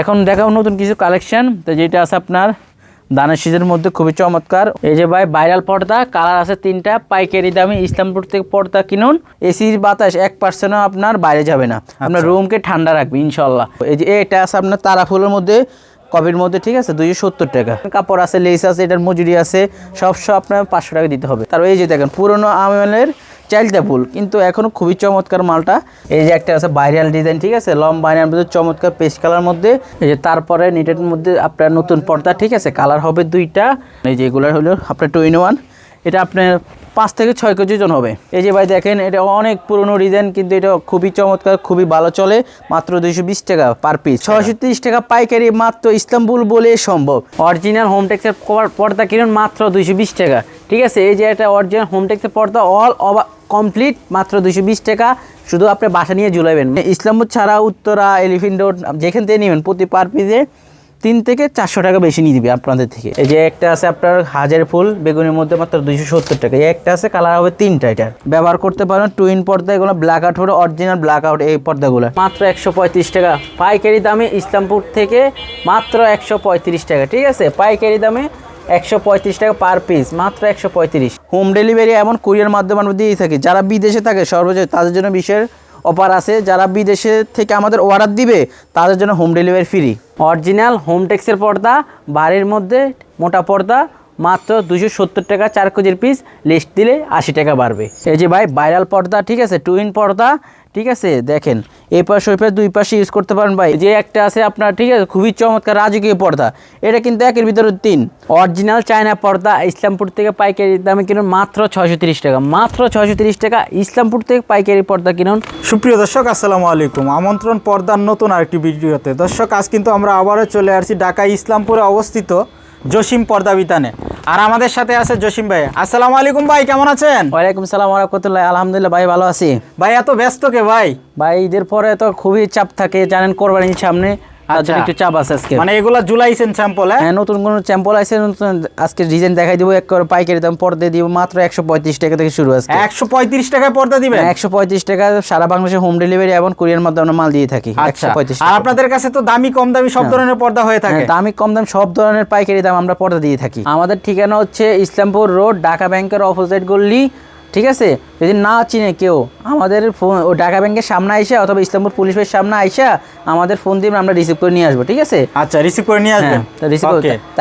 এখন দেখাবো নতুন কিছু কালেকশন তো যেটা আছে আপনার দানের সিজের মধ্যে খুবই চমৎকার। এই যে ভাই ভাইরাল পর্দা কালার আছে তিনটা পাইকারি দামে ইসলামপুর থেকে পর্দা কিনুন। এসির বাতাস এক পার্সেন্টও আপনার বাইরে যাবে না। আপনার রুমকে ঠান্ডা রাখবে ইনশাল্লাহ এই যে এটা আছে আপনার তারা ফুলের মধ্যে কবির মধ্যে ঠিক আছে? দুইশো সত্তর টাকা। কাপড় আছে লেস আছে এটার মজুরি আছে সব সব আপনার পাঁচশো টাকা দিতে হবে। তারপর এই যে দেখেন পুরোনো আমলের চাইলটা ফুল কিন্তু এখনও খুবই চমৎকার মালটা। এই যে একটা আছে ভাইরাল ডিজাইন, ঠিক আছে? লম বাইনার মধ্যে চমৎকার পেস্ট কালার মধ্যে। এই যে তারপরে নেটের মধ্যে আপনার নতুন পর্দা, ঠিক আছে? কালার হবে দুইটা। এই যে এগুলো হলো আপনার টু ইন ওয়ান। এটা আপনার পাঁচ থেকে ছয় কেজি ওজন হবে। এই যে ভাই দেখেন এটা অনেক পুরনো ডিজাইন কিন্তু এটা খুবই চমৎকার খুবই ভালো চলে। মাত্র দুইশো বিশ টাকা পার পিস ছয়শো তিরিশ টাকা পাইকারি মাত্র ইস্তাম্বুল বলে সম্ভব। অরিজিনাল হোমটেক্সের পর্দা কিনুন মাত্র দুইশো বিশ টাকা। ঠিক আছে এই যে এটা অরিজিনাল হোমটেক্সের পর্দা অল অবা কমপ্লিট মাত্র দুইশো বিশ টাকা। শুধু আপনি বাসা নিয়ে ঝুলাবেন ইসলামপুর ছাড়া উত্তরা এলিফেন্ট রোড যেখান থেকে নেবেন প্রতি পার পিসে তিন থেকে চারশো টাকা বেশি নিয়ে দিবে আপনাদের থেকে। এই যে একটা আছে আপনার হাজার ফুল, বেগুনের মধ্যে মাত্র দুইশো সত্তর টাকা। এই একটা আছে, কালার হবে তিনটা এটার ব্যবহার করতে পারেন টুইন পর্দা এগুলো ব্ল্যাক আউট হবে অরিজিনাল ব্ল্যাক আউট এই পর্দাগুলো। মাত্র একশো পঁয়ত্রিশ টাকা। পাইকারি দামে ইসলামপুর থেকে মাত্র একশো পঁয়ত্রিশ টাকা, ঠিক আছে? পাইকারি দামে একশো পঁয়ত্রিশ টাকা পার পিস মাত্র একশো পঁয়ত্রিশ। হোম ডেলিভারি এমন কুরিয়ার মাধ্যমে আমরা দিয়েই থাকি। যারা বিদেশে থাকে সর্বোচ্চ তাদের জন্য বিশেষ অফার আছে, যারা বিদেশে থেকে আমাদের অর্ডার দিবে, তাদের জন্য home delivery free original home টেক্সের পর্দা, বাড়ির মধ্যে মোটা পর্দা, মাত্র দুশো সত্তর টাকা চার কেজির পিস লিস্ট দিলে আশি টাকা বাড়বে। এই যে ভাই ভাইরাল পর্দা, ঠিক আছে? টুইন পর্দা ঠিক আছে? দেখেন এই পাশে, ওই পাশে, দুই পাশে ইউজ করতে পারেন ভাই। যে একটা আছে আপনার, ঠিক আছে, খুবই চমৎকার রাজকীয় পর্দা। এটা কিন্তু একের ভিতরে তিন। অরিজিনাল চায়না পর্দা, ইসলামপুর থেকে পাইকারি দামে কিনুন মাত্র ছয়শো টাকা। মাত্র ছয়শো টাকা, ইসলামপুর থেকে পাইকারি পর্দা কিনুন। সুপ্রিয় দর্শক, আসসালামু আলাইকুম। আমন্ত্রণ পর্দার নতুন আরেকটি ভিডিওতে। দর্শক, আজ কিন্তু আমরা আবারও চলে আসছি ঢাকা ইসলামপুরে অবস্থিত জসিম পর্দা বিতানে। আর আমাদের সাথে আছে জসিম ভাই। আসসালামু আলাইকুম ভাই কেমন আছেন? ওয়ালাইকুম সালাম রহমতুল্লাহ। আলহামদুলিল্লাহ ভাই ভালো আছি। ভাই এত ব্যস্ত কে ভাই? ভাই ঈদের পরে তো খুবই চাপ থাকে জানেন কোরবানির সামনে। আচ্ছা। একটু চাপ আছে আজকে। মানে এগুলা জুলাইছেন স্যাম্পল হ্যাঁ? হ্যাঁ নতুন কোনো চ্যাম্পল আছে আজকে ডিজাইন দেখাই দিব এক করে পাইকারি দাম পর্দে দিব মাত্র একশো পঁয়ত্রিশ টাকা থেকে শুরু আছে একশো পঁয়ত্রিশ টাকায় পর্দা দিবেন? একশো পঁয়ত্রিশ টাকা সারা বাংলাদেশে হোম ডেলিভারি এবং কুরিয়ার মাধ্যমে আমরা মাল দিয়ে থাকি আচ্ছা। একশো পঁয়ত্রিশ আর আপনাদের কাছে তো দামি কম দামি সব ধরনের পর্দা হয়ে থাকে। দামি কম দাম সব ধরনের পাইকারি দাম আমরা পর্দা দিয়ে থাকি। আমাদের ঠিকানা হচ্ছে ইসলামপুর রোড ঢাকা ব্যাংকের অপোজিট গল্লি ঠিক আছে? যদি না চিনে কেউ আমাদের ফোন ও ঢাকা ব্যাংকের সামনে আইসা অথবা ইসলামপুর পুলিশের সামনে আইসা আমাদের ফোন দিয়ে আমরা রিসিভ করে নিয়ে আসব ঠিক আছে? আচ্ছা রিসিভ করে নিয়ে আসবেন? হ্যাঁ, রিসিভ.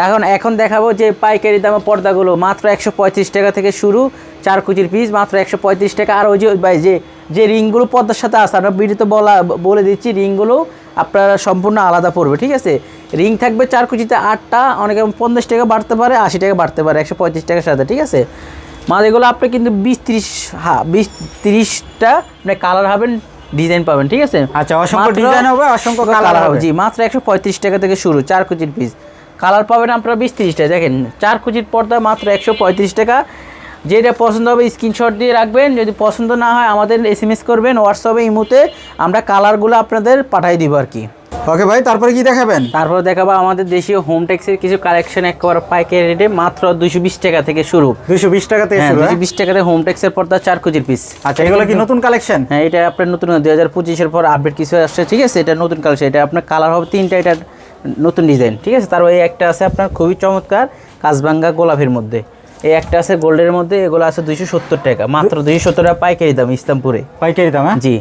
এখন এখন দেখাবো যে পাইকারি দামে পর্দাগুলো মাত্র একশো পঁয়ত্রিশ টাকা থেকে শুরু চার কুচির পিস মাত্র একশো পঁয়ত্রিশ টাকা। আর ওই যে ভাই যে যে রিংগুলো পর্দার সাথে আছে আমরা ভিডিওতে বলা বলে দিচ্ছি রিংগুলো আপনারা সম্পূর্ণ আলাদা পড়বে ঠিক আছে? রিং থাকবে চার কুচিতে আটটা অনেকে পঞ্চাশ টাকা বাড়তে পারে আশি টাকা বাড়তে পারে একশো পঁয়ত্রিশ টাকার সাথে ঠিক আছে? মাল এগুলো আপনি কিন্তু বিশ তিরিশ হ্যাঁ বিশ তিরিশটা আপনি কালার হবেন ডিজাইন পাবেন ঠিক আছে? আচ্ছা, অসংখ্য ডিজাইন হবে, অসংখ্য colour হবে। জি মাত্র একশো পঁয়ত্রিশ টাকা থেকে শুরু চার কুচির পিস কালার পাবেন আপনারা বিশ তিরিশটা দেখেন চার কুচির পর্দা মাত্র একশো পঁয়ত্রিশ টাকা। যেটা পছন্দ হবে স্ক্রিনশট দিয়ে রাখবেন যদি পছন্দ না হয় আমাদের এস এম এস করবেন হোয়াটসঅ্যাপে ইমুতে আমরা কালারগুলো আপনাদের পাঠিয়ে দিব আর কি। ওকে ভাই তারপরে কি দেখাবেন? তারপর দেখাবো আমাদের দেশীয় হোম টেক্সের কিছু কালেকশন একবার পাইকারি রেটে মাত্র দুশো বিশ টাকা থেকে শুরু। দুইশো বিশ টাকা থেকে হ্যাঁ শুরু দুশো হ্যাঁ? বিশ টাকাতে হোম টেক্সের পর্দা চার কুচির পিস আচ্ছা এগুলো কি নতুন কালেকশন হ্যাঁ এটা আপনার নতুন দুই হাজার পঁচিশের পর আপডেট কিছু আসছে ঠিক আছে? এটা নতুন কালেকশন এটা আপনার কালার হবে তিনটা এটা নতুন ডিজাইন ঠিক আছে? তারপর এই একটা আছে আপনার খুবই চমৎকার কাজবাঙ্গা গোলাপের মধ্যে। এই একটা আছে গোল্ডের মধ্যে এগুলো আছে দুইশো সত্তর টাকা মাত্র দুইশো সত্তর টাকা পাইকারি দাম ইসলামপুরে। পাইকারি দাম হ্যাঁ? জি।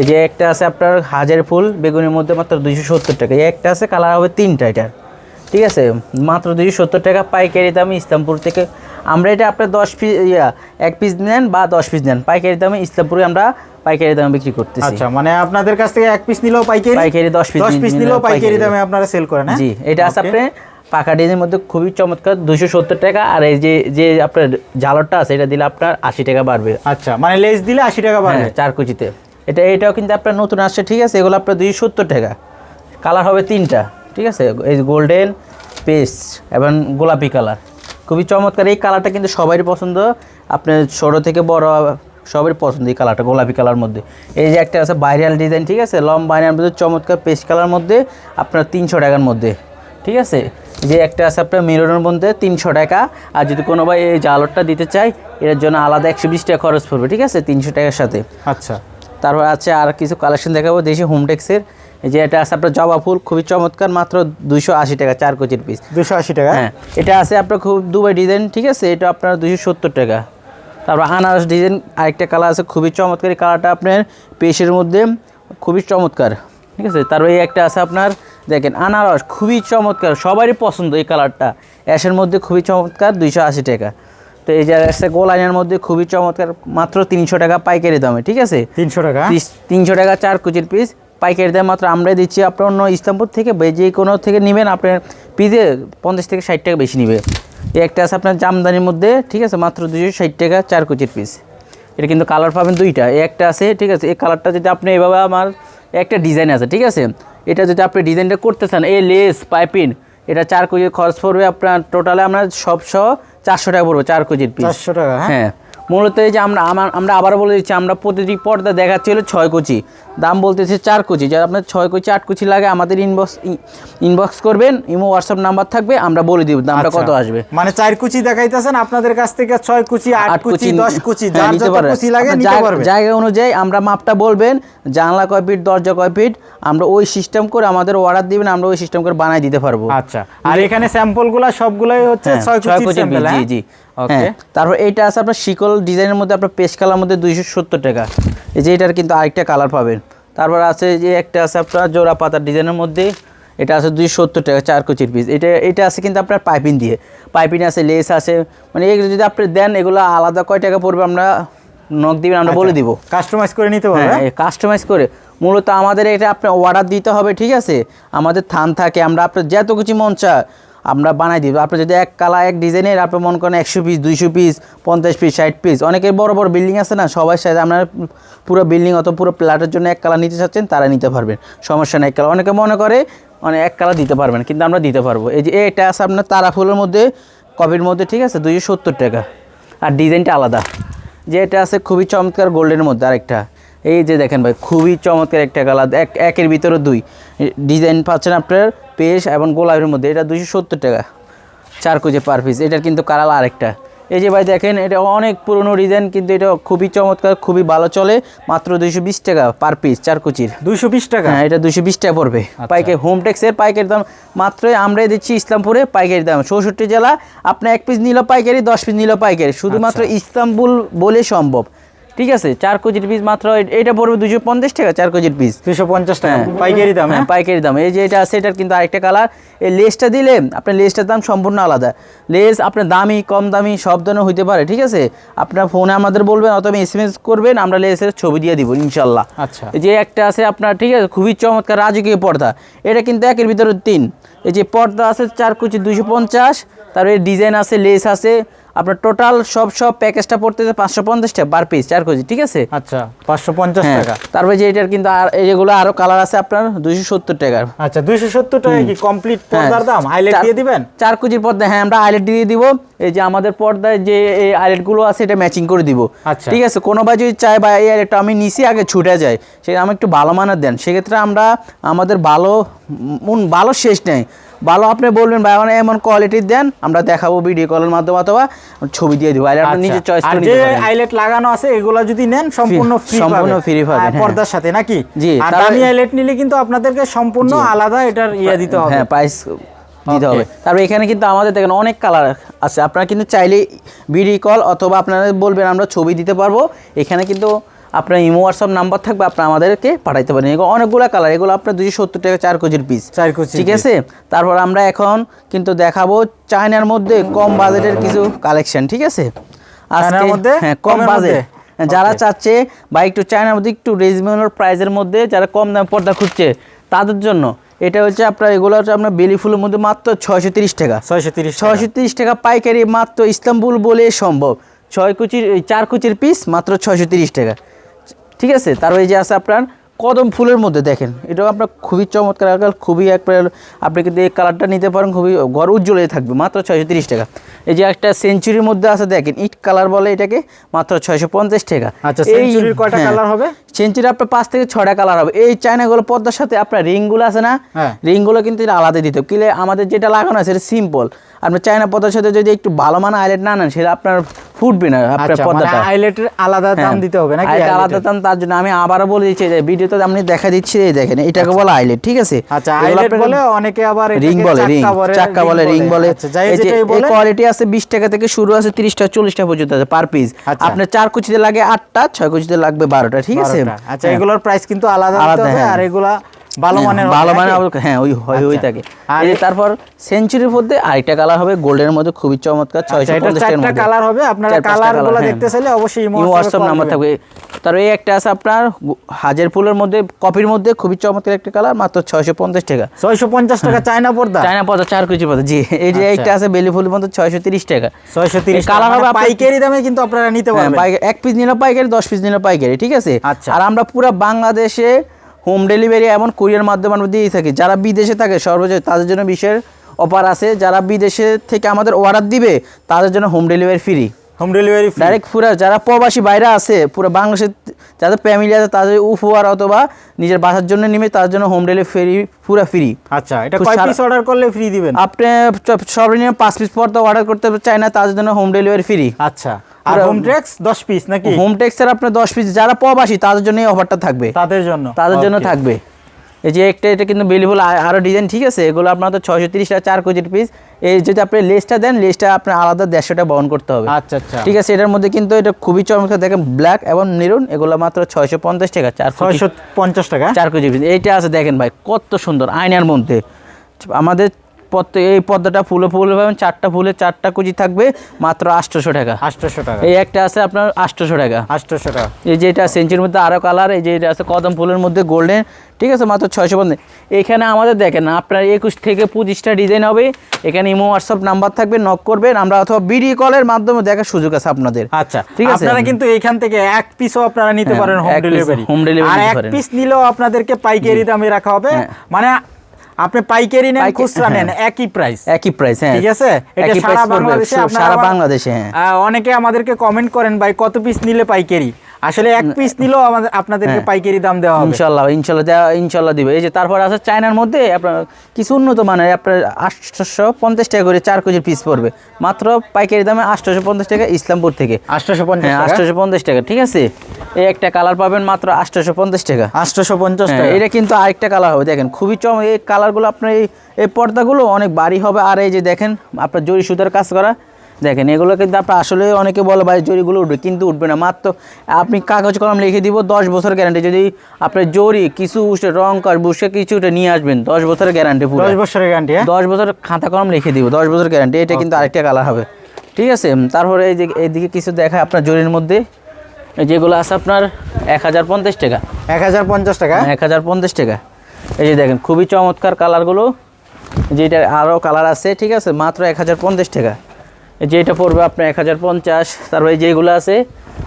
এই যে একটা আছে আপনার হাজার ফুল বেগুনের মধ্যে মাত্র দুইশো সত্তর টাকা। এই একটা আছে কালার হবে তিনটা এটার ঠিক আছে? মাত্র দুইশো সত্তর টাকা পাইকারি দামে ইসলামপুর থেকে আমরা এটা আপনার দশ পিস ইয়া এক পিস নেন বা দশ পিস নেন। পাইকারি দামে ইসলামপুরে আমরা পাইকারি দামে বিক্রি করতেছি। আচ্ছা মানে আপনাদের কাছ থেকে এক পিস নিলেও পাইকারি? পাইকারি দশ পিস দশ পিস নিলেও পাইকারি দামে। আপনারা সেল করেন হ্যাঁ? জি এটা আছে আপনি পাকা ডিজাইনের মধ্যে খুবই চমৎকার দুশো সত্তর টাকা। আর এই যে যে আপনার ঝালরটা আছে এটা দিলে আপনার আশি টাকা বাড়বে। আচ্ছা মানে লেস দিলে আশি টাকা বাড়বে। হ্যাঁ চার কুচিতে। এটা, এটাও কিন্তু আপনার নতুন আসছে, ঠিক আছে? এগুলো আপনার দুইশো সত্তর টাকা। কালার হবে তিনটা, ঠিক আছে? এই গোল্ডেন পেস্ট এবং গোলাপি কালার খুবই চমৎকার। এই কালারটা কিন্তু সবারই পছন্দ। আপনার ছোটো থেকে বড় সবারই পছন্দ এই কালারটা গোলাপি কালার মধ্যে। এই যে একটা আছে ভাইরাল ডিজাইন ঠিক আছে? লম বাইনার মধ্যে, চমৎকার পেস্ট কালার মধ্যে আপনার তিনশো টাকার মধ্যে, ঠিক আছে? যে একটা আছে আপনার মিররের মধ্যে তিনশো টাকা। আর যদি কোনো ভাই এই জালরটা দিতে চাই এর জন্য আলাদা একশো বিশ টাকা খরচ পড়বে, ঠিক আছে? তিনশো টাকার সাথে। আচ্ছা। তারপর আছে আর কিছু কালেকশন দেখাবো দেশি হোমটেক্সের এই যে এটা আছে আপনার জবা ফুল খুবই চমৎকার মাত্র দুইশো আশি টাকা চার কোচির পিস দুশো আশি টাকা? হ্যাঁ এটা আছে আপনার খুব দুবাই ডিজাইন ঠিক আছে? এটা আপনার দুইশো সত্তর টাকা। তারপর আনারস ডিজাইন আরেকটা কালার আছে খুবই চমৎকার। এই কালারটা আপনার পেশের মধ্যে খুবই চমৎকার ঠিক আছে? তারপর এই একটা আছে আপনার দেখেন আনারস খুবই চমৎকার সবারই পছন্দ এই কালারটা অ্যাশের মধ্যে খুবই চমৎকার দুইশো আশি টাকা। তো এই যে আছে গোল আইনের মধ্যে খুবই চমৎকার মাত্র তিনশো টাকা পাইকারি দামে ঠিক আছে? তিনশো টাকা? তিনশো টাকা চার কুচির পিস পাইকারি দাম মাত্র আমরাই দিচ্ছি আপনার অন্য ইসলামপুর থেকে যে কোনো থেকে নেবেন আপনার পিসে পঞ্চাশ থেকে ষাট টাকা বেশি নেবে। এই একটা আছে আপনার জামদানির মধ্যে ঠিক আছে? মাত্র দুশো ষাট টাকা চার কুচির পিস এটা কিন্তু কালার পাবেন দুইটা। এই একটা আছে ঠিক আছে? এই কালারটা যদি আপনি এভাবে আমার একটা ডিজাইন আছে ঠিক আছে? এটা যদি আপনি ডিজাইনটা করতে চান এই লেস পাইপিন এটা চার কেজির খরচ পড়বে আপনার টোটালে আমরা সব সহ চারশো টাকা পড়বে চার কেজির পিস চারশো টাকা হ্যাঁ? হ্যাঁ। মূলত এই যে আমরা আমার আমরা আবার বলে দিচ্ছি আমরা প্রতিটি পর্দা দেখাচ্ছি হলো ছয় কুচি দাম বলতেছে চার কুচি। যারা আপনার ছয় কুচি আট কুচি লাগে আমাদের ইনবক্স ইনবক্স করবেন ইমো হোয়াটসঅ্যাপ নাম্বার থাকবে আমরা বলে দিব দামটা কত আচ্ছা। আসবে। মানে চার কুচি দেখাইতেছেন আপনাদের কাছ থেকে ছয় কুচি আট কুচি দশ কুচি হ্যাঁ, যার যত কুচি লাগে নিতে জায়গা- পারবে জায়গা অনুযায়ী আমরা মাপটা বলবেন জানলা কয় ফিট দরজা কয় ফিট আমরা ওই সিস্টেম করে আমাদের অর্ডার দিবেন আমরা ওই সিস্টেম করে বানাই দিতে পারব। আচ্ছা আর এখানে স্যাম্পলগুলা সবগুলাই হচ্ছে হ্যাঁ, ছয় কুচি স্যাম্পল জি জি। হ্যাঁ তারপর এইটা আছে আপনার শিকল ডিজাইনের মধ্যে আপনার পেস্ট কালার মধ্যে দুইশো সত্তর টাকা। এই যে এটার কিন্তু আরেকটা কালার পাবেন। তারপর আছে যে একটা আছে আপনার জোড়া পাতার ডিজাইনের মধ্যে এটা আছে দুই সত্তর টাকা চার কুচির পিস এটা এটা আছে কিন্তু আপনার পাইপিং দিয়ে। পাইপিং আছে লেস আছে। মানে এগুলো যদি আপনি দেন এগুলো আলাদা কয় টাকা পড়বে আমরা নখ দিবেন আমরা বলে দিব। কাস্টমাইজ করে নিতে পারবে হ্যাঁ কাস্টমাইজ করে। মূলত আমাদের এটা আপনি অর্ডার দিতে হবে ঠিক আছে? আমাদের থান থাকে আমরা আপনার যত কিছু মন চায় আমরা বানাই দিব। আপনি যদি এক কালা, এক ডিজাইনের, আপনি মনে করেন একশো পিস দুইশো পিস পঞ্চাশ পিস ষাট পিস অনেকের বড় বড় বিল্ডিং আছে না, সবাই সাথে আপনার পুরো বিল্ডিং অত পুরো প্লাটের জন্য এক কালা নিতে চাচ্ছেন, তারা নিতে পারবেন। সমস্যা নেই, এক কালার অনেকে মনে করে মানে এক কালা দিতে পারবেন, কিন্তু আমরা দিতে পারব। এই যে এটা আছে আপনার তারা ফুলের মধ্যে কপির মধ্যে, ঠিক আছে, দুইশো সত্তর টাকা। আর ডিজাইনটা আলাদা। যে এটা আছে খুবই চমৎকার গোল্ডের মধ্যে আরেকটা। এই যে দেখেন ভাই খুবই চমৎকার একটা কালার এক একের ভিতরে দুই। ডিজাইন পাচ্ছেন আপনার পেশ এবং গোলাপের মধ্যে এটা দুইশো সত্তর টাকা। চার কেজি পার পিস এটার কিন্তু কালার আরেকটা। এই যে ভাই দেখেন এটা অনেক পুরনো ডিজাইন কিন্তু এটা খুবই চমৎকার খুবই ভালো চলে মাত্র দুইশো বিশ টাকা পার পিস চার কুচির দুইশো বিশ টাকা? হ্যাঁ এটা দুশো বিশ টাকা পড়বে। পাইকারি হোম টেক্সের পাইকারি দাম মাত্রই আমরাই দিচ্ছি ইসলামপুরে পাইকারি দাম। চৌষট্টি জেলা আপনি এক পিস নিল পাইকারি দশ পিস নিল পাইকারি। শুধুমাত্র ইসলামপুর বলে সম্ভব। ঠিক আছে চার কেজির পিস মাত্র এটা পড়বে দুশো পঞ্চাশ টাকা চার কেজির পিস দুশো পঞ্চাশ টাকা হ্যাঁ। পাইকারি দাম হ্যাঁ? হ্যাঁ পাইকারি দাম। এই যে এটা আছে এটার কিন্তু আরেকটা কালার। এই লেসটা দিলে আপনার লেসটার দাম সম্পূর্ণ আলাদা। লেস আপনার দামি কম দামি সব ধরনের হইতে পারে ঠিক আছে? আপনার ফোনে আমাদের বলবেন অথবা এস এম এস করবেন আমরা লেসের ছবি দিয়ে দিব ইনশাল্লাহ। আচ্ছা। এই যে একটা আছে আপনার ঠিক আছে খুবই চমৎকার রাজকীয় পর্দা। এটা কিন্তু একের ভিতরে তিন। এই যে পর্দা আছে চার কুচি দুশো পঞ্চাশ তারপরে ডিজাইন আছে লেস আছে। আপনার টোটাল সব সব প্যাকেজটা পড়তেছে পাঁচশো পঞ্চাশ টাকা পার পিস চার কেজি ঠিক আছে? আচ্ছা পাঁচশো পঞ্চাশ হ্যাঁ টাকা। তারপরে যে এটার কিন্তু আর যেগুলো আরও কালার আছে আপনার দুইশো সত্তর টাকার। আচ্ছা দুইশো সত্তর টাকা কি কমপ্লিট পর্দার দাম? হাইলাইট দিয়ে দিবেন? চার কেজির পর্দা হ্যাঁ আমরা আইলেট দিয়ে দিব। এই যে আমাদের পর্দায় যে এই আইলেটগুলো আছে এটা ম্যাচিং করে দিব। আচ্ছা। ঠিক আছে কোনো ভাই যদি চায় বা এই আইলেটটা আমি নিচে আগে ছুটে যায়। সেটা আমি একটু ভালো মানের দেন। সেক্ষেত্রে আমরা আমাদের ভালো মন ভালো শেষ নেই। ভালো আপনি বলবেন ভাই মানে এমন কোয়ালিটির দেন আমরা দেখাবো ভিডিও কলের মাধ্যমে অথবা ছবি দিয়ে দিব। আইলেট আপনি নিজে চয়েস আচ্ছা। করে নিতে পারেন। আইলেট লাগানো আছে এগুলা যদি নেন সম্পূর্ণ ফ্রি সম্পূর্ণ free পাবেন, হ্যাঁ। পর্দার সাথে নাকি? জি, আর দামি আইলেট নিলে কিন্তু আপনাদেরকে সম্পূর্ণ আলাদা এটার ইয়ে দিতে হবে। হ্যাঁ প্রাইস দিতে. হবে। তারপরে এখানে কিন্তু আমাদের দেখেন অনেক কালার আছে। আপনারা কিন্তু চাইলে ভিডিও কল অথবা আপনারা বলবেন আমরা ছবি দিতে পারব। এখানে কিন্তু আপনার ইমো হোয়াটসঅ্যাপ নাম্বার থাকবে আপনার আমাদেরকে পাঠাইতে পারেন। এগুলো অনেকগুলো কালার এগুলো আপনার দুশো সত্তর টাকা চার কেজির পিস চার কুচি ঠিক আছে? তারপর আমরা এখন কিন্তু দেখাবো চায়নার মধ্যে কম বাজেটের কিছু কালেকশন ঠিক আছে? আজকে- মধ্যে? হ্যাঁ কম বাজেট। যারা Okay. চাচ্ছে বা একটু চায়নার মধ্যে একটু রিজনেবল প্রাইসের মধ্যে যারা কম দামে পর্দা খুঁজছে তাদের জন্য এটা হচ্ছে আপনার এগুলো হচ্ছে আপনার বেলি ফুলের মধ্যে মাত্র ছয়শো তিরিশ টাকা। ছয়শো তিরিশ ছয়শো তিরিশ টাকা পাইকারি মাত্র ইস্তাম্বুল বলে সম্ভব। ছয় কুচির চার কুচির পিস মাত্র ছয়শো তিরিশ টাকা। ঠিক আছে তারপরে এই যে আছে আপনার কদম ফুলের মধ্যে দেখেন এটাও আপনার খুবই চমৎকার আকার খুবই একবার আপনি কিন্তু এই কালারটা নিতে পারেন খুবই ঘর উজ্জ্বল হয়ে থাকবে মাত্র ছয়শো তিরিশ টাকা এই যে একটা সেঞ্চুরির মধ্যে আছে দেখেন ইট কালার বলে এটাকে মাত্র ছয়শো পঞ্চাশ টাকা আচ্ছা, এই- সেঞ্চুরির কয়টা হ্যাঁ, কালার হবে? সেঞ্চুরি আপনার পাঁচ থেকে ছয়টা কালার হবে এই চায়নাগুলো পর্দার সাথে আপনার রিংগুলো আছে না হ্যাঁ। রিংগুলো কিন্তু এটা আলাদা দিতে। কিলে আমাদের যেটা লাগানো আছে এটা সিম্পল আপনার চায়না পর্দার সাথে যদি একটু ভালো মানের হাইলাইট না নেন সেটা আপনার ফুটবে না আপনার আচ্ছা মানে পর্দাটা আলাদা দাম হ্যাঁ। দিতে হবে নাকি আলাদা দাম তার জন্য আমি আবারও বলে দিচ্ছি যে ভিডিওতে আপনি দেখা দিচ্ছি এই দেখেন এটাকে বলা হাইলাইট ঠিক আছে আচ্ছা আপনার- বলে অনেকে আবার রিং বলে রিং চাক্কা বলে রিং বলে আচ্ছা এই যে এই কোয়ালিটি আছে বিশ টাকা থেকে শুরু আছে তিরিশটা চল্লিশটা পর্যন্ত আছে পার পিস। আপনার চার কুচিতে লাগে আটটা ছয় কুচিতে লাগবে বারোটা ঠিক আছে। আচ্ছা হ্যাঁ। এগুলোর প্রাইস কিন্তু আলাদা আলাদা, হ্যাঁ। আর এগুলা ভালো মানের ভালো নাকি? মানে হ্যাঁ ওই হয় ওই আচ্ছা। থাকে আর তারপর সেঞ্চুরির মধ্যে আরেকটা কালার হবে গোল্ডের মধ্যে খুবই চমৎকার আচ্ছা ছয়শো মধ্যে কালার হবে আপনারা চার কালারগুলো দেখতে হ্যাঁ। চাইলে অবশ্যই হোয়াটসঅ্যাপ নাম্বার থাকবে তার এই একটা আছে আপনার হাজার ফুলের মধ্যে কপির মধ্যে খুবই চমৎকার একটা কালার মাত্র ছয়শো পঞ্চাশ টাকা ছয়শো পঞ্চাশ টাকা চায়না পর্দা চায়না পর্দা চার কেজি পর্দা জি এই যে আচ্ছা। একটা আছে বেলি ফুলের মধ্যে ছয়শো তিরিশ টাকা ছয়শো তিরিশ কালার হবে হবে পাইকারি দামে কিন্তু আপনারা নিতে হ্যাঁ, পারবেন এক পিস নিলে পাইকারি দশ পিস নিলে পাইকারি ঠিক আছে আচ্ছা। আর আমরা পুরো বাংলাদেশে হোম ডেলিভারি এমন কুরিয়ার মাধ্যমে আমরা দিয়েই থাকি। যারা বিদেশে থাকে সর্বোচ্চ তাদের জন্য বিশেষ অফার আছে। যারা বিদেশে থেকে আমাদের অর্ডার দিবে তাদের জন্য home delivery free. Home delivery direct পুরো যারা প্রবাসী বাইরে আছে পুরো বাংলাদেশের যাদের ফ্যামিলি আছে তাদের উপহার অথবা নিজের বাসার জন্য নিবে তার জন্য হোম ডেলিভারি ফ্রি পুরো ফ্রি। আচ্ছা এটা কয় পিস অর্ডার করলে ফ্রি দিবেন? আপনি সর্বনিম্ন পাঁচ পিস পর্দা অর্ডার করতে চায় না তাদের জন্য হোম ডেলিভারি ফ্রি। আচ্ছা। আর হোম ট্যাক্স দশ পিস নাকি? হোম টেক্সের আপনার দশ পিস যারা প্রবাসী তাদের জন্য এই অফারটা থাকবে। তাদের জন্য। তাদের জন্য থাকবে। এই যে একটা এটা কিন্তু বেলিবল আরও ডিজাইন ঠিক আছে এগুলো আপনার তো ছয়শো তিরিশ টাকা চার কেজির পিস এই যদি আপনি লেসটা দেন লেসটা আপনার আলাদা দেড়শোটা বহন করতে হবে। আচ্ছা আচ্ছা। ঠিক আছে এটার মধ্যে কিন্তু এটা খুবই চমৎকার দেখেন ব্ল্যাক এবং নিরুন এগুলো মাত্র ছয়শো পঞ্চাশ টাকা চার ছয়শো পঞ্চাশ টাকা? চার কেজি পিস এইটা আছে দেখেন ভাই কত সুন্দর আয়নার মধ্যে। আমাদের প্রত্যেক এই পদ্মটা ফুলে ফুলে পাবেন চারটা ফুলে চারটা কুচি থাকবে মাত্র আটশোশো টাকা। আটশোশো টাকা। এই একটা আছে আপনার আটশোশো টাকা। আটশোশো টাকা। এই যে এটা সেঞ্চুরির মধ্যে আরও কালার এই যে এটা আছে কদম ফুলের মধ্যে গোল্ডেন ঠিক আছে মাত্র ছয়শো পঞ্চাশ। এখানে আমাদের দেখেন আপনার একুশ থেকে পঁচিশটা ডিজাইন হবে। এখানে ইমো হোয়াটসঅ্যাপ নাম্বার থাকবে নক করবেন আমরা অথবা ভিডিও কলের মাধ্যমে দেখার সুযোগ আছে আপনাদের। আচ্ছা ঠিক আছে? আপনারা কিন্তু এখান থেকে এক পিসও আপনারা নিতে হ্যাঁ, পারেন হোম এক piece ডেলিভারি আর এক পিস নিলেও আপনাদেরকে পাইকারি দামে রাখা হবে। হ্যাঁ। মানে আপনি পাইকারি নেন খুচরা নেন হ্যাঁ। একই প্রাইস একই প্রাইস হ্যাঁ। ঠিক আছে? এটা সারা বাংলাদেশে সারা বাংলাদেশে হ্যাঁ। অনেকে আমাদেরকে কমেন্ট করেন ভাই কত পিস নিলে পাইকারি? আসলে এক পিস নিলেও আমাদের আপনাদেরকে হ্যাঁ। পাইকারি দাম দেওয়া হবে। ইনশাল্লাহ ইনশাল্লাহ ইনশাল্লাহ দিবে। এই যে তারপর আছে চায়নার মধ্যে আপনার কিছু উন্নত মানের আপনার আটশোশো পঞ্চাশ টাকা করে চার কেজির পিস পড়বে। মাত্র পাইকারি দামে আটশোশো পঞ্চাশ টাকা ইসলামপুর থেকে। আটশোশো পঞ্চাশ হ্যাঁ আটশোশো পঞ্চাশ টাকা ঠিক আছে? এই একটা কালার পাবেন মাত্র আটশোশো পঞ্চাশ টাকা। আটশোশো পঞ্চাশ হ্যাঁ, টাকা? এটা কিন্তু আরেকটা কালার হবে দেখেন খুবই চম এই কালারগুলো আপনার এই এই পর্দাগুলো অনেক ভারী হবে। আর এই যে দেখেন আপনার জরি সুতার কাজ করা দেখেন এগুলো কিন্তু আপনার আসলে অনেকে বলে ভাই জরিগুলো উঠবে কিন্তু উঠবে না। মাত্র আপনি কাগজ কলম লিখে দিব দশ বছর গ্যারান্টি যদি আপনার জরি কিছু উঠে রং কাজ বুসে কিছু উঠে নিয়ে আসবেন দশ বছরের গ্যারান্টি পুরো। দশ বছরের গ্যারান্টি হ্যাঁ? দশ বছর খাতা কলম লিখে দিব দশ বছর গ্যারান্টি এটা কিন্তু আরেকটা কালার হবে। ঠিক আছে? তারপরে এই যে এইদিকে কিছু দেখায় আপনার জরির মধ্যে। এই যেগুলো আছে আপনার এক হাজার পঞ্চাশ টাকা। এক হাজার পঞ্চাশ টাকা? এক হাজার পঞ্চাশ টাকা। এই যে দেখেন খুবই চমৎকার কালারগুলো যেটা আরও কালার আছে ঠিক আছে? মাত্র এক হাজার পঞ্চাশ টাকা। যে এটা পড়বে আপনার এক হাজার পঞ্চাশ তারপরে যেগুলো আছে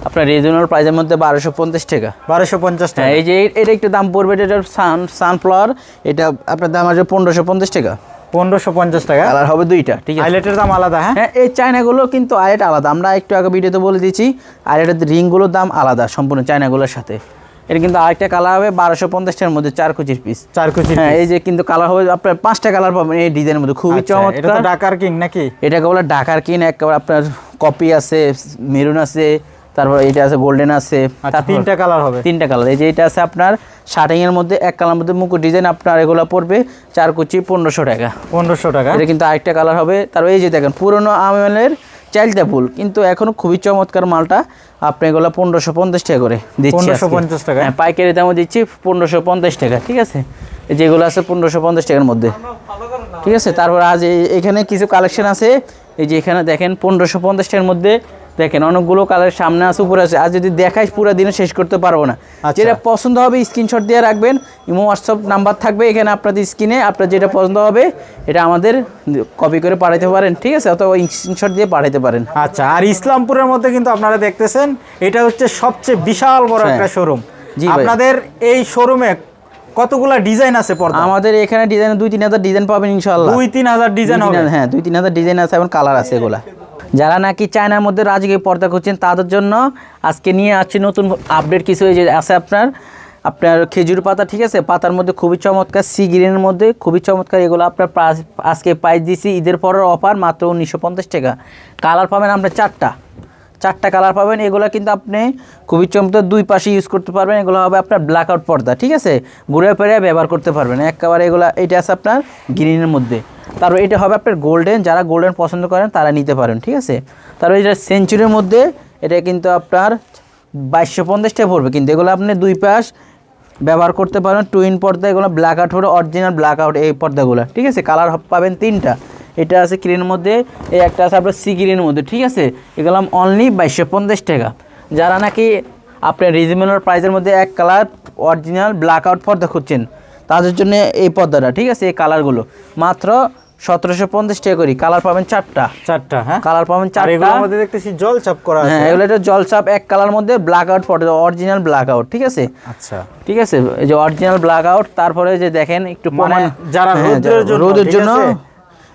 আপনার রিজনাল প্রাইজের মধ্যে বারোশো পঞ্চাশ টাকা। বারোশো পঞ্চাশ টাকা হ্যাঁ এই যে এটা একটু দাম পড়বে এটা সান সানফ্লাওয়ার এটা আপনার দাম আসবে পনেরোশো পঞ্চাশ টাকা। পনেরোশো পঞ্চাশ টাকা। কালার হবে দুইটা ঠিক আছে? হাইলাইটের দাম আলাদা হ্যাঁ? হ্যাঁ এই চায়নাগুলো কিন্তু আইলেট আলাদা। আমরা একটু আগে ভিডিওতে বলে দিয়েছি আরেটের রিংগুলোর দাম আলাদা সম্পূর্ণ চায়নাগুলোর সাথে। এটা কিন্তু আরেকটা কালার হবে বারোশো পঞ্চাশটার মধ্যে চার কুচির পিস চার কুচি হ্যাঁ এই যে কিন্তু কালার হবে আপনার পাঁচটা কালার পাবেন এই ডিজাইনের মধ্যে। খুবই আচ্ছা, চমৎকার। ডাকার কিং নাকি? এটাকে বলে ডাকার কিন একেবারে আপনার কপি আছে মেরুন আছে তারপর এটা আছে গোল্ডেন আছে। আচ্ছা তিনটা কালার হবে। তিনটা কালার এই যে এটা আছে আপনার শার্টিং এর মধ্যে এক কালার মধ্যে মুকুট ডিজাইন আপনার এগুলো পড়বে চার কুচি পনেরোশো টাকা। পনেরোশো টাকা। এটা কিন্তু আরেকটা কালার হবে। তারপর এই যে দেখেন পুরোনো আমেলের চাইলটা ফুল কিন্তু এখন খুবই চমৎকার মালটা। আপনি এগুলো পনেরোশো পঞ্চাশ টাকা করে দিচ্ছি পনেরোশো পঞ্চাশ টাকা? হ্যাঁ পাইকারি দামও দিচ্ছি পনেরোশো পঞ্চাশ টাকা ঠিক আছে? এই যেগুলো আছে পনেরোশো পঞ্চাশ টাকার মধ্যে। ঠিক আছে? তারপর আজ এখানে কিছু কালেকশন আছে। এই যে এখানে দেখেন পনেরোশো পঞ্চাশ টাকার মধ্যে দেখেন অনেকগুলো কালার সামনে আছে উপরে আছে। আর যদি দেখাই পুরো দিনে শেষ করতে পারব না। আচ্ছা। যেটা পছন্দ হবে স্ক্রিনশট দিয়ে রাখবেন। ইমো হোয়াটসঅ্যাপ নাম্বার থাকবে এখানে আপনাদের স্ক্রিনে আপনার যেটা পছন্দ হবে এটা আমাদের কপি করে পাঠাতে পারেন ঠিক আছে? অথবা স্ক্রিনশট দিয়ে পাঠাতে পারেন। আচ্ছা আর ইসলামপুরের মধ্যে কিন্তু আপনারা দেখতেছেন এটা হচ্ছে সবচেয়ে বিশাল বড় হ্যাঁ। একটা শোরুম জি আপনাদের এই শোরুমে কতগুলা ডিজাইন আছে পর্দা? আমাদের এখানে ডিজাইন দুই তিন হাজার ডিজাইন পাবেন ইনশাল্লাহ দুই তিন হাজার ডিজাইন হবে? হ্যাঁ দুই তিন হাজার ডিজাইন আছে এবং কালার আছে এগুলা। যারা নাকি চায়নার মধ্যে রাজকীয় পর্দা করছেন, তাদের জন্য আজকে নিয়ে আসছি নতুন আপডেট কিছু এই যে আছে আপনার আপনার খেজুর পাতা, ঠিক আছে? পাতার মধ্যে খুবই চমৎকার সি গ্রিনের মধ্যে খুবই চমৎকার এগুলো আপনার আজকে প্রাইস দিছি, ঈদের পরের অফার মাত্র উনিশশো পঞ্চাশ টাকা। কালার পাবেন আপনার চারটা। চারটা কালার পাবেন, এগুলো কিন্তু আপনি খুবই চমৎকার দুই পাশে ইউজ করতে পারবেন, এগুলো হবে আপনার ব্ল্যাক আউট পর্দা, ঠিক আছে? ঘুরে ফেরে ব্যবহার করতে পারবেন। একেবারে এগুলো, এটা আছে আপনার গ্রিনের মধ্যে। তারপর এটা হবে আপনার গোল্ডেন যারা গোল্ডেন পছন্দ করেন তারা নিতে পারেন, ঠিক আছে? তারপর এটা সেঞ্চুরির মধ্যে এটা কিন্তু আপনার বাইশশো পঞ্চাশ টাকা পড়বে, কিন্তু এগুলো আপনি দুই পাশ ব্যবহার করতে পারেন টুইন পর্দা, এগুলো ব্ল্যাক আউট হলো অরিজিনাল ব্ল্যাক আউট এই পর্দাগুলো, ঠিক আছে? কালার পাবেন তিনটা। এটা আছে ক্রিনের মধ্যে, এই একটা আছে আপনার সি গ্রিনের মধ্যে, ঠিক আছে? এগুলো অনলি বাইশশো পঞ্চাশ টাকা যারা নাকি আপনার রিজনেবল প্রাইসের মধ্যে এক কালার অরিজিনাল ব্ল্যাক আউট পর্দা খুঁজছেন, তাদের জন্য এই পর্দাটা, ঠিক আছে? এই কালারগুলো মাত্র সতেরোশো পঞ্চাশ টাকা করি। কালার পাবেন চারটা। চারটা হ্যাঁ? কালার পাবেন চারটা। মধ্যে দেখতেছি জল চাপ করা আছে। হ্যাঁ এগুলো জলচাপ এক কালার মধ্যে black out original black out ঠিক আছে? আচ্ছা। ঠিক আছে? এই যে অরিজিনাল ব্ল্যাক আউট তারপরে যে দেখেন একটু মানে যারা হ্যাঁ, রোদের জন্য রোদের জন্য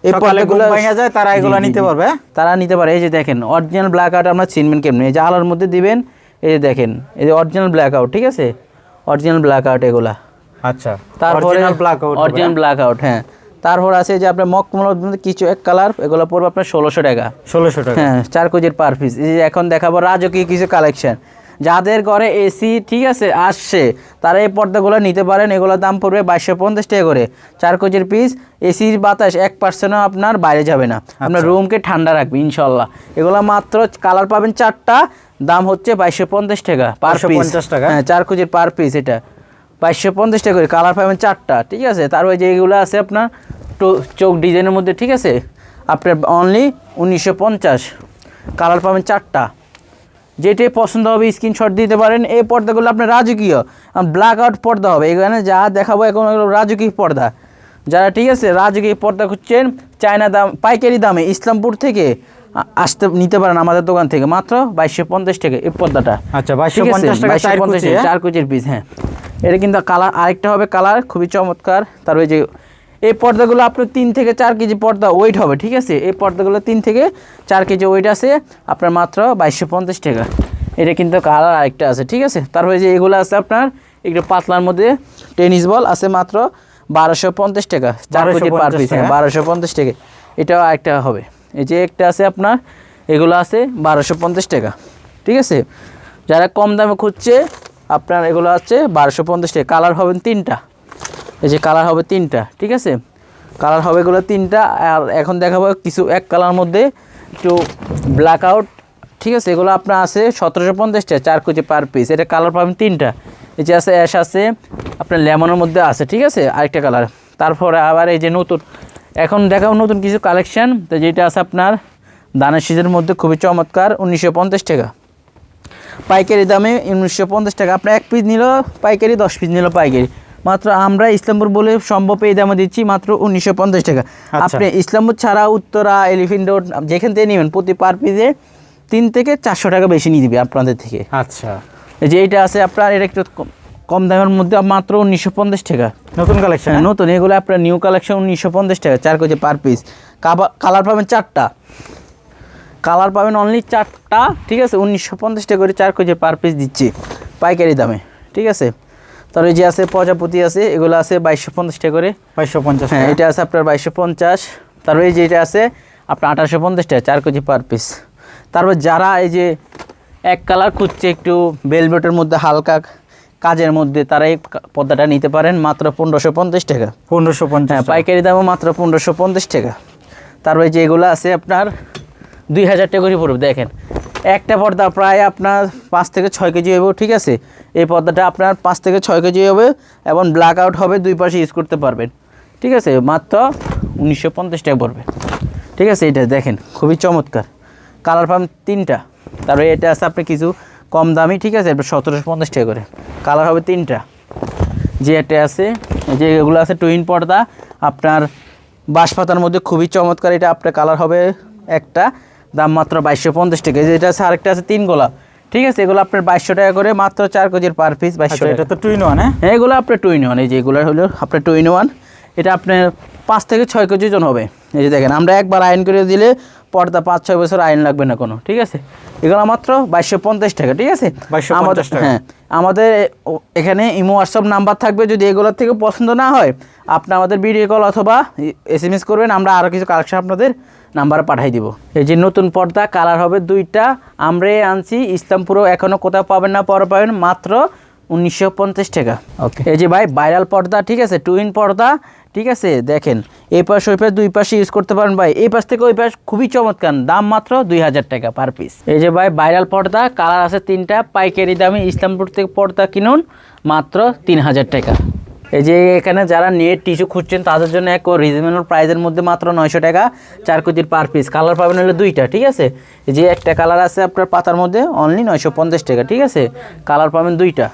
এই পর্দাগুলো ভাঙা যায়, তারা এগুলা নিতে পারবে, হ্যাঁ? তারা নিতে পারে। এই যে দেখেন অরিজিনাল ব্ল্যাক আউট আমরা চিনবেন কেমনি? এই যে আলোর মধ্যে দিবেন এই যে দেখেন এই যে অরিজিনাল ব্ল্যাক আউট ঠিক আছে? অরিজিনাল ব্ল্যাক আউট এগুলা। আচ্ছা। তারপরে original black out original black out হ্যাঁ। তারপর আছে যে আপনার মকমলের মধ্যে কিছু এক কালার এগুলো পড়বে আপনার ষোলোশো টাকা। ষোলোশো টাকা। হ্যাঁ চার কেজির পার পিস এখন দেখাবো রাজকীয় কিছু কালেকশন যাদের ঘরে এসি ঠিক আছে আসছে তারা এই পর্দাগুলো নিতে পারেন। এগুলোর দাম পড়বে বাইশশো পঞ্চাশ টাকা করে। চার কেজির পিস এসির বাতাস এক পার্সেন্টও আপনার বাইরে যাবে না। আপনার রুমকে ঠান্ডা রাখবে ইনশাল্লাহ এগুলো মাত্র কালার পাবেন চারটা দাম হচ্ছে বাইশশো পঞ্চাশ টাকা পার পিস টাকা? হ্যাঁ চার কেজির পার পিস এটা। বাইশশো পঞ্চাশ টাকা করে কালার পাবেন চারটা ঠিক আছে? তারপরে যে এগুলো আছে আপনার চোখ ডিজাইনের মধ্যে ঠিক আছে? আপনার অনলি উনিশশো পঞ্চাশ। কালার পাবেন চারটা। যেটাই পছন্দ হবে স্ক্রিনশট দিতে পারেন। এই পর্দাগুলো আপনার রাজকীয়। ব্ল্যাক আউট পর্দা হবে। এখানে যা দেখাবো এখন রাজকীয় পর্দা। যারা ঠিক আছে রাজকীয় পর্দা খুঁজছেন চায়না দাম পাইকারি দামে ইসলামপুর থেকে আসতে নিতে পারেন আমাদের দোকান থেকে। মাত্র বাইশশো পঞ্চাশ টাকা এই পর্দাটা। আচ্ছা আছে? 250 টাকা 2250 চার কুচি, হ্যাঁ? চার কুচির পিস হ্যাঁ। এটা কিন্তু কালার আরেকটা হবে কালার খুবই চমৎকার। তার ওই যে এই পর্দাগুলো আপনার তিন থেকে চার কেজি পর্দা ওয়েট হবে ঠিক আছে? এই পর্দাগুলো তিন থেকে চার কেজি ওয়েট আছে আপনার মাত্র বাইশশো পঞ্চাশ টাকা। এটা কিন্তু কালার আরেকটা আছে ঠিক আছে? তারপরে যে এগুলো আছে আপনার একটু পাতলার মধ্যে টেনিস বল আছে মাত্র বারোশো পঞ্চাশ টাকা চার কেজি পার পিস হ্যাঁ বারোশো পঞ্চাশ টাকা। এটাও আরেকটা হবে। এই যে একটা আছে আপনার এগুলো আছে বারোশো পঞ্চাশ টাকা ঠিক আছে? যারা কম দামে খুঁজছে আপনার এগুলো আছে বারোশো পঞ্চাশ টাকা। কালার হবেন তিনটা। এই যে কালার হবে তিনটা, ঠিক আছে? কালার হবে এগুলো তিনটা, আর এখন দেখাবো কিছু এক কালার মধ্যে একটু ব্ল্যাক আউট ঠিক আছে? এগুলো আপনার আছে সতেরোশো পঞ্চাশ টাকা, চার কেজি পার পিস এটা কালার পাবেন তিনটা। এই যে আছে অ্যাশ আছে, আপনার লেমনের মধ্যে আছে, ঠিক আছে? আরেকটা কালার তারপরে আবার এই যে নতুন, এখন দেখাবো নতুন কিছু কালেকশন তো যেটা আছে আপনার দানের সিজের মধ্যে খুবই চমৎকার, উনিশশো পঞ্চাশ টাকা। পাইকারি দামে উনিশশো পঞ্চাশ টাকা। আপনার এক পিস নিল পাইকারি, দশ পিস নিল পাইকারি। মাত্র আমরা ইসলামপুর বলে সম্ভব এই দামে দিচ্ছি মাত্র উনিশশো পঞ্চাশ টাকা। আচ্ছা। আপনি ইসলামপুর ছাড়া উত্তরা এলিফেন্ট রোড যেখান থেকে নেবেন প্রতি পার পিসে তিন থেকে চারশো টাকা বেশি নিয়ে দিবে আপনাদের থেকে। আচ্ছা। এই যে এইটা আছে আপনার এটা একটু কম- দামের মধ্যে মাত্র উনিশশো পঞ্চাশ টাকা। নতুন কালেকশন হ্যাঁ নতুন এগুলো আপনার নিউ কালেকশন উনিশশো পঞ্চাশ টাকা চার কেজি পার পিস কালার পাবেন চারটা। কালার পাবেন অনলি চারটা ঠিক আছে? উনিশশো পঞ্চাশ টাকা করে চার কেজি পার পিস দিচ্ছি পাইকারি দামে ঠিক আছে? তারপরে যে আছে প্রজাপতি আছে এগুলো আছে বাইশশো পঞ্চাশ টাকা করে। বাইশশো পঞ্চাশ হ্যাঁ এটা আছে আপনার বাইশশো পঞ্চাশ। তারপরে এই যে এটা আছে আপনার আঠারোশো পঞ্চাশ টাকা চার কেজি পার পিস তারপর যারা এই যে এক কালার খুঁজছে একটু বেলবেটের মধ্যে হালকা কাজের মধ্যে তারা এই পর্দাটা নিতে পারেন মাত্র পনেরোশো পঞ্চাশ টাকা। পনেরোশো পঞ্চাশ হ্যাঁ পাইকারি দামও মাত্র পনেরোশো পঞ্চাশ টাকা। তারপরে যে এগুলো আছে আপনার দুই হাজার টাকা করে পড়বে দেখেন। একটা পর্দা প্রায় আপনার পাঁচ থেকে ছয় কেজি হবে, ঠিক আছে? এই পর্দাটা আপনার পাঁচ থেকে ছয় কেজি হবে এবং ব্ল্যাক আউট হবে, দুই পাশে ইউজ করতে পারবেন। ঠিক আছে? মাত্র উনিশশো পঞ্চাশ টাকা পড়বে। ঠিক আছে? এটা দেখেন, খুবই চমৎকার। কালার পাম তিনটা। তারপরে এটা আছে আপনি কিছু কম দামি, ঠিক আছে? সতেরোশো পঞ্চাশ টাকা করে। কালার হবে তিনটা। যে একটা আছে যে এগুলো আছে টুইন পর্দা, আপনার বাঁশপাতার মধ্যে খুবই চমৎকার এটা আপনার কালার হবে একটা। দাম মাত্র বাইশশো পঞ্চাশ টাকা। এই যে এটা আছে আরেকটা আছে তিন গোলা। ঠিক আছে এগুলো আপনার বাইশশো টাকা করে মাত্র চার কেজির পার পিস বাইশশো আচ্ছা এটা তো টুইন ওয়ান হ্যাঁ? হ্যাঁ এগুলো আপনার টুইন ওয়ান এই যে এগুলো হলো আপনার টুইন ওয়ান এটা আপনার পাঁচ থেকে ছয় কেজি জন হবে। এই যে দেখেন আমরা একবার আয়ন করে দিলে পর্দা পাঁচ ছয় বছর আয়ন লাগবে না কোনো ঠিক আছে? এগুলো মাত্র বাইশশো পঞ্চাশ টাকা ঠিক আছে? আমাদের হ্যাঁ আমাদের এখানে ইমো হোয়াটসঅ্যাপ নাম্বার থাকবে যদি এগুলোর থেকে পছন্দ না হয় আপনি আমাদের ভিডিও কল অথবা এস এম এস করবেন আমরা আরও কিছু কালেকশন আপনাদের নাম্বারে পাঠিয়ে দিব। এই যে নতুন পর্দা কালার হবে দুইটা। আমরা আনছি ইসলামপুরও এখনও কোথাও পাবেন না পরে পাবেন মাত্র উনিশশো পঞ্চাশ টাকা। ওকে। এই যে ভাই ভাইরাল পর্দা ঠিক আছে? টুইন পর্দা ঠিক আছে? দেখেন এই পাশ ওই পাশ দুই পাশে ইউজ করতে পারেন ভাই। এই পাশ থেকে ওই পাশ খুবই চমৎকার দাম মাত্র দুই হাজার টাকা পার পিস এই যে ভাই ভাইরাল পর্দা কালার আছে তিনটা পাইকারি দামে ইসলামপুর থেকে পর্দা কিনুন মাত্র তিন হাজার টাকা। এই যে এখানে যারা নেট টিস্যু খুঁজছেন, তাদের জন্য এক রিজনেবল প্রাইসের মধ্যে মাত্র নয়শো টাকা, চার কেজির পার পিস কালার পাবেন হলে দুইটা, ঠিক আছে? এই যে একটা কালার আছে আপনার পাতার মধ্যে অনলি নয়শো পঞ্চাশ টাকা, ঠিক আছে? কালার পাবেন দুইটা,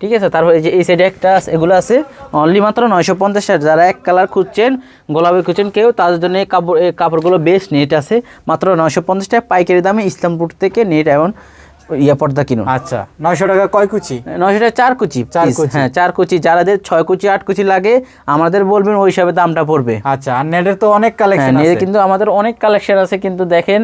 ঠিক আছে? তারপরে যে এই সাইডে একটা এগুলো আছে অনলি মাত্র নয়শো পঞ্চাশ টাকা। যারা এক কালার খুঁজছেন, গোলাপি খুঁজছেন, কেউ তাদের জন্য এই কাপড়, এই কাপড়গুলো বেশ নেট আছে, মাত্র নয়শো পঞ্চাশ টাকা। পাইকারি দামে ইসলামপুর থেকে নেট এবং ইয়া পর্দা কিনুন। আচ্ছা নয়শো টাকা কয় কুচি? নয়শো টাকা চার কুচি চার কুচি। হ্যাঁ চার কুচি। যারাদের ছয় কুচি আট কুচি লাগে আমাদের বলবেন ওই হিসাবে দামটা পড়বে। আচ্ছা আর নেটের তো অনেক হ্যাঁ কালেকশন আছে। কিন্তু আমাদের অনেক কালেকশন আছে কিন্তু দেখেন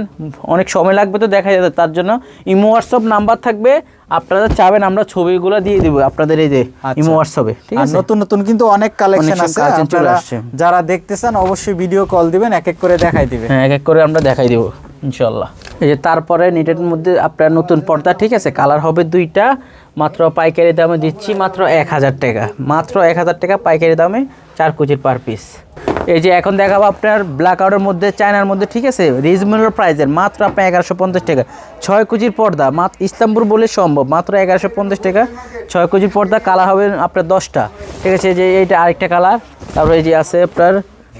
অনেক সময় লাগবে তো দেখা যাবে তার জন্য ইমো হোয়াটসঅ্যাপ নাম্বার থাকবে আপনারা চাবেন আমরা ছবিগুলো দিয়ে দিব আপনাদের এই যে আচ্ছা। ইমো হোয়াটসঅ্যাপে ঠিক আছে? নতুন নতুন কিন্তু অনেক কালেকশন আছে আপনারা। যারা দেখতেছেন অবশ্যই ভিডিও কল দিবেন এক এক করে দেখাই দিবে হ্যাঁ এক এক করে আমরা দেখাই দেবো ইনশাল্লাহ এই যে তারপরে নেটের মধ্যে আপনার নতুন পর্দা, ঠিক আছে? কালার হবে দুইটা, মাত্র পাইকারি দামে দিচ্ছি মাত্র এক হাজার টাকা। মাত্র এক হাজার টাকা পাইকারি দামে চার কুচির পার পিস। এই যে এখন দেখাবো আপনার ব্ল্যাক আউটের মধ্যে, চায়নার মধ্যে, ঠিক আছে? রিজনেবল প্রাইসের মাত্র আপনার এগারোশো পঞ্চাশ টাকা। ছয় কুচির পর্দা মাত্র ইস্তাম্বুল বলে সম্ভব, মাত্র এগারোশো পঞ্চাশ টাকা। ছয় কুচির পর্দা, কালার হবে আপনার দশটা। ঠিক আছে যে এইটা আরেকটা কালার। তারপরে এই যে আছে আপনার,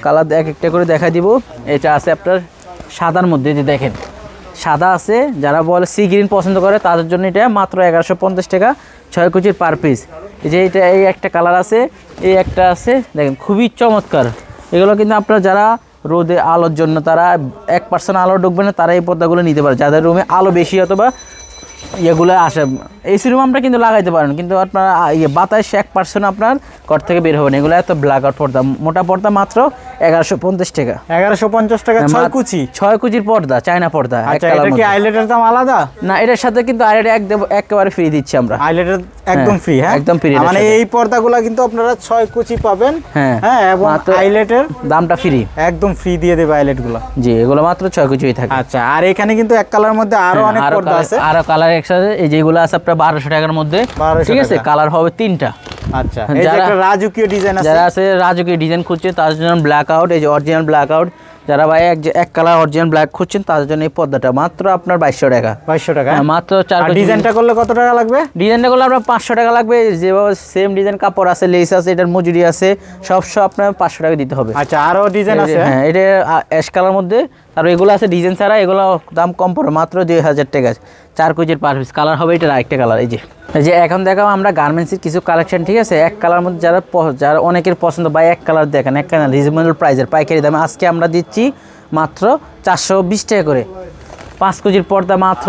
কালার এক একটা করে দেখা দিব। এটা আছে আপনার সাদার মধ্যে যে দেখেন। সাদা আছে, যারা বলে সি গ্রিন পছন্দ করে, তাদের জন্য এটা মাত্র এগারোশো পঞ্চাশ টাকা ছয় কুচির পার পিস এই যে এটা, এই একটা কালার আছে, এই একটা আছে, দেখেন খুবই চমৎকার। এগুলো কিন্তু আপনারা যারা রোদে আলোর জন্য তারা এক পার্সেন্ট আলো ঢুকবে না, তারা এই পর্দাগুলো নিতে পারে। যাদের রুমে আলো বেশি অথবা ইয়েগুলো আসে এসি রুম আমরা কিন্তু লাগাইতে পারেন কিন্তু আপনার ইয়ে বাতাস এক পার্সেন্ট আপনার ঘর থেকে বের হবে না। এগুলো এত ব্ল্যাক আউট পর্দা। মোটা পর্দা মাত্র এগারোশো পঞ্চাশ টাকা। এগারোশো পঞ্চাশ টাকা ছয় হ্যাঁ, কুচি? ছয় কুচির পর্দা চায়না পর্দা আচ্ছা এটা কি আইলেটের দাম আলাদা? না এটার সাথে কিন্তু আইলেট একদম একেবারে ফ্রি দিচ্ছি আমরা। আইলেটের একদম ফ্রি হ্যাঁ? একদম free এটার মানে এই পর্দাগুলো কিন্তু আপনারা ছয় কুচি পাবেন হ্যাঁ। হ্যাঁ এবং আইলেটের দামটা ফ্রি একদম ফ্রি দিয়ে দেবে আইলেটগুলো জি এগুলো মাত্র ছয় কুচিই থাকে। আচ্ছা আর এখানে কিন্তু এক কালার মধ্যে আরও হ্যাঁ, অনেক পর্দা আছে। আরও কালার একসাথে এই যেগুলো আছে আপনার বারোশো টাকার মধ্যে। ঠিক আছে কালার হবে তিনটা। আচ্ছা হ্যাঁ, এই যে যারা- রাজকীয় ডিজাইন যারা আছে রাজকীয় ডিজাইন খুঁজছে তাদের জন্য ব্ল্যাক আউট এই যে অরিজিনাল ব্ল্যাক আউট যারা ভাই এক এক কালার অরিজিনাল ব্ল্যাক খুঁজছেন তাদের জন্য এই পর্দাটা মাত্র আপনার বাইশশো টাকা। বাইশশো টাকা হ্যাঁ, মাত্র চার ডিজাইনটা করলে কত টাকা লাগবে? ডিজাইনটা করলে আপনার পাঁচশো টাকা লাগবে যেভাবে সেম ডিজাইন কাপড় আছে লেস আছে এটার মজুরি আছে সব সব আপনার পাঁচশো টাকা দিতে হবে। আচ্ছা আরও ডিজাইন আছে। হ্যাঁ এটা অ্যাশ কালার মধ্যে আর এগুলো আছে ডিজাইন ছাড়া, এগুলো দাম কম পড়ে মাত্র দুই হাজার টাকা চার কুচির পার পিস কালার হবে এটা আরেকটা কালার এই যে। এই যে এখন দেখাবো আমরা গার্মেন্টসের কিছু কালেকশন ঠিক আছে? এক কালার মধ্যে যারা যারা অনেকের পছন্দ বা এক কালার দেখেন, এক কালার রিজনেবল প্রাইসের পাইকারি দামে আজকে আমরা দিচ্ছি মাত্র চারশো বিশ টাকা করে। পাঁচ কেজির পর্দা মাত্র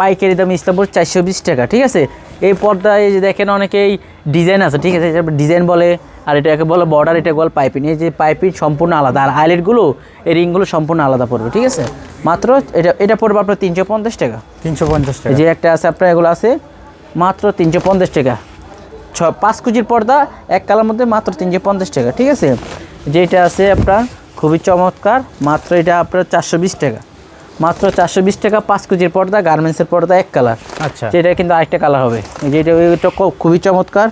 পাইকারি দাম ইসলামপুর চারশো বিশ টাকা, ঠিক আছে? এই পর্দায় এই যে দেখেন অনেকেই ডিজাইন আছে ঠিক আছে? ডিজাইন বলে আর এটাকে বলে বর্ডার এটা বলে পাইপিং এই যে পাইপিং সম্পূর্ণ আলাদা। আর আইলেটগুলো এই রিংগুলো সম্পূর্ণ আলাদা পড়বে ঠিক আছে? মাত্র এটা এটা পড়বে আপনার তিনশো পঞ্চাশ টাকা। তিনশো পঞ্চাশ টাকা। যে একটা আছে আপনার এগুলো আছে মাত্র তিনশো পঞ্চাশ টাকা। ছ পাঁচ কেজির পর্দা এক কালার মধ্যে মাত্র তিনশো পঞ্চাশ টাকা ঠিক আছে? যেটা আছে আপনার খুবই চমৎকার মাত্র এটা আপনার চারশো বিশ টাকা। মাত্র চারশো বিশ টাকা পাঁচ কেজির পর্দা গার্মেন্টসের পর্দা এক কালার আচ্ছা। যেটা কিন্তু আরেকটা কালার হবে। এই যে এটা খুবই চমৎকার।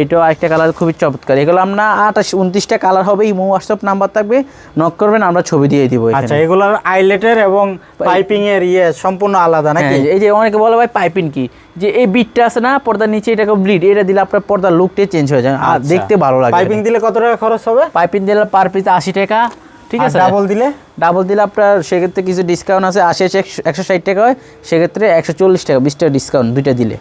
এটাও আরেকটা কালার খুবই চমৎকার। এগুলো আমরা আঠাশ উনত্রিশটা কালার হবে। ইমো হোয়াটসঅ্যাপ নাম্বার থাকবে। নক করবেন আমরা ছবি দিয়ে দিব। আচ্ছা এগুলার আইলেটের এবং পাইপিং এর ইয়ে সম্পূর্ণ আলাদা নাকি? হ্যাঁ, এই যে অনেকে বলে ভাই পাইপিং কি? যে এই বিটটা আছে না পর্দার নিচে এটাকে ব্লিড এটা দিলে আপনার পর্দার লুকটাই চেঞ্জ হয়ে যায়। আর দেখতে ভালো লাগে। পাইপিং দিলে কত টাকা খরচ হবে? পাইপিং দিলে পার পিস আশি টাকা। ঠিক আছে? ডাবল দিলে? ডাবল দিলে আপনার সেক্ষেত্রে কিছু ডিসকাউন্ট আছে আশি একশো ষাট টাকা হয় সেক্ষেত্রে একশো চল্লিশ টাকা বিশ টাকা ডিসকাউন্ট দুইটা দিলে।